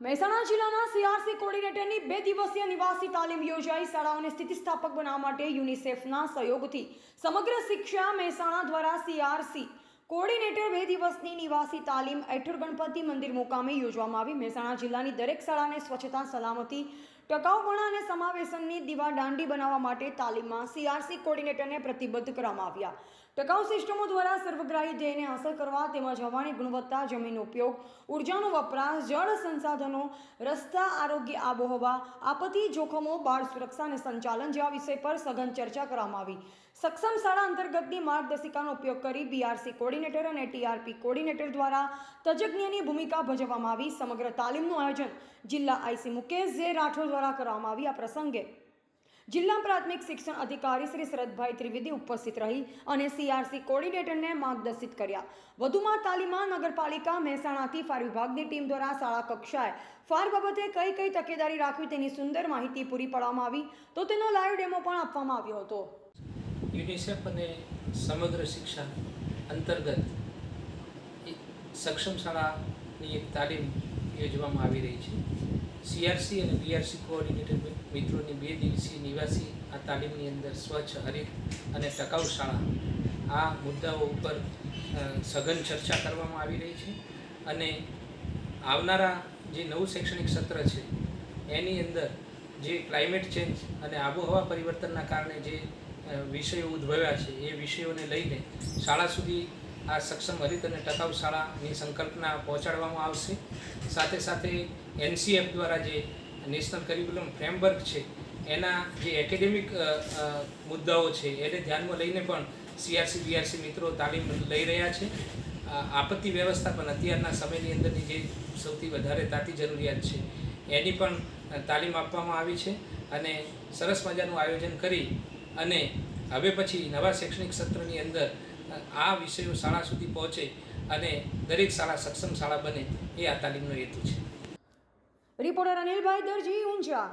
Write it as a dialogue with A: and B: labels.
A: મહેસાણા જિલ્લાના સીઆરસી કોર્ડિનેટરની બે દિવસીય નિવાસી તાલીમ યોજાઈ. શાળાઓને સ્થિતિસ્થાપક બનાવવા માટે યુનિસેફના સહયોગથી સમગ્ર શિક્ષા મહેસાણા દ્વારા સીઆરસી કોર્ડિનેટર બે દિવસની નિવાસી તાલીમ હેઠળ ગણપતિ મંદિર મુકામે યોજવામાં આવી. મહેસાણા જિલ્લાની દરેક શાળાને સ્વચ્છતા, સલામતી, ટકાઉપણા અને સમાવેશનની દીવા દાંડી બનાવવા માટે તાલીમમાં સીઆરસી કોર્ડિનેટરને પ્રતિબદ્ધ કરવામાં આવ્યા. ટકાઉ સિસ્ટમો દ્વારા સર્વગ્રાહી ધ્યેયને હાંસલ કરવા તેમજ હવાની ગુણવત્તા જમીનનો ઉપયોગ, ઉર્જાનો વપરાશ, જળ સંસાધનો, રસ્તા, આરોગ્ય, આબોહવા, આપત્તિ જોખમો, બાળ સુરક્ષા અને સંચાલન જેવા વિષય પર સઘન ચર્ચા કરવામાં આવી. સક્ષમ શાળા અંતર્ગતની માર્ગદર્શિકાનો ઉપયોગ કરી બીઆરસી કોર્ડિનેટર અને ટીઆરપી કોર્ડિનેટર દ્વારા તજજ્ઞની ભૂમિકા ભજવવામાં આવી. સમગ્ર તાલીમનું આયોજન જિલ્લા આઈસી મુકેશ જે રાઠોડ દ્વારા કરવામાં આવી. આ પ્રસંગે જિલ્લા પ્રાથમિક શિક્ષણ અધિકારી શ્રી શરદભાઈ ત્રિવેદી ઉપસ્થિત રહી અને સીઆરસી કોર્ડિનેટરને માર્ગદર્શિત કર્યા. વધુમાં તાલીમમાં નગરપાલિકા મહેસાણાથી ફાયર વિભાગની ટીમ દ્વારા શાળા કક્ષાએ ફાયર બાબતે કઈ કઈ તકેદારી રાખવી તેની સુંદર માહિતી પૂરી પાડવામાં આવી તો તેનો લાઈવ ડેમો પણ આપવામાં આવ્યો હતો.
B: યુનિસેફ અને સમગ્ર શિક્ષણ અંતર્ગત સક્ષમ શાળાની એક તાલીમ યોજવામાં આવી રહી છે. સીઆરસી અને બીઆરસી કોઓર્ડિનેટર મિત્રોની બે દિવસીય નિવાસી આ તાલીમની અંદર સ્વચ્છ, હરિત અને ટકાઉ શાળા. આ મુદ્દાઓ ઉપર સઘન ચર્ચા કરવામાં આવી રહી છે અને આવનારા જે નવું શૈક્ષણિક સત્ર છે, એની અંદર જે ક્લાઇમેટ ચેન્જ અને આબોહવા પરિવર્તનના કારણે જે વિષયો ઉદ્ભવ્યા છે, એ વિષયોને લઈને શાળા સુધી આ સક્ષમ હરિત અને ટકાઉ શાળાની સંકલ્પના પહોંચાડવામાં આવશે. સાથે સાથે એનસીએફ દ્વારા જે નેશનલ કરિક્યુલમ ફ્રેમવર્ક છે, એના જે એકેડેમિક મુદ્દાઓ છે, એને ધ્યાનમાં લઈને પણ સીઆરસી બીઆરસી મિત્રો તાલીમ લઈ રહ્યા છે. આપત્તિ આપત્તિ વ્યવસ્થાપન અત્યારના સમયની અંદરની જે સૌથી વધારે તાતી જરૂરિયાત છે, એની પણ તાલીમ આપવામાં આવી છે અને સરસ મજાનું આયોજન કરી અને હવે પછી નવા શૈક્ષણિક સત્રની અંદર આ વિષયો શાળા સુધી પહોંચે અને દરેક શાળા સક્ષમ શાળા બને એ આ તાલીમનો હેતુ છે.
A: રિપોર્ટર અનિલભાઈ દરજી, ઊંઝા.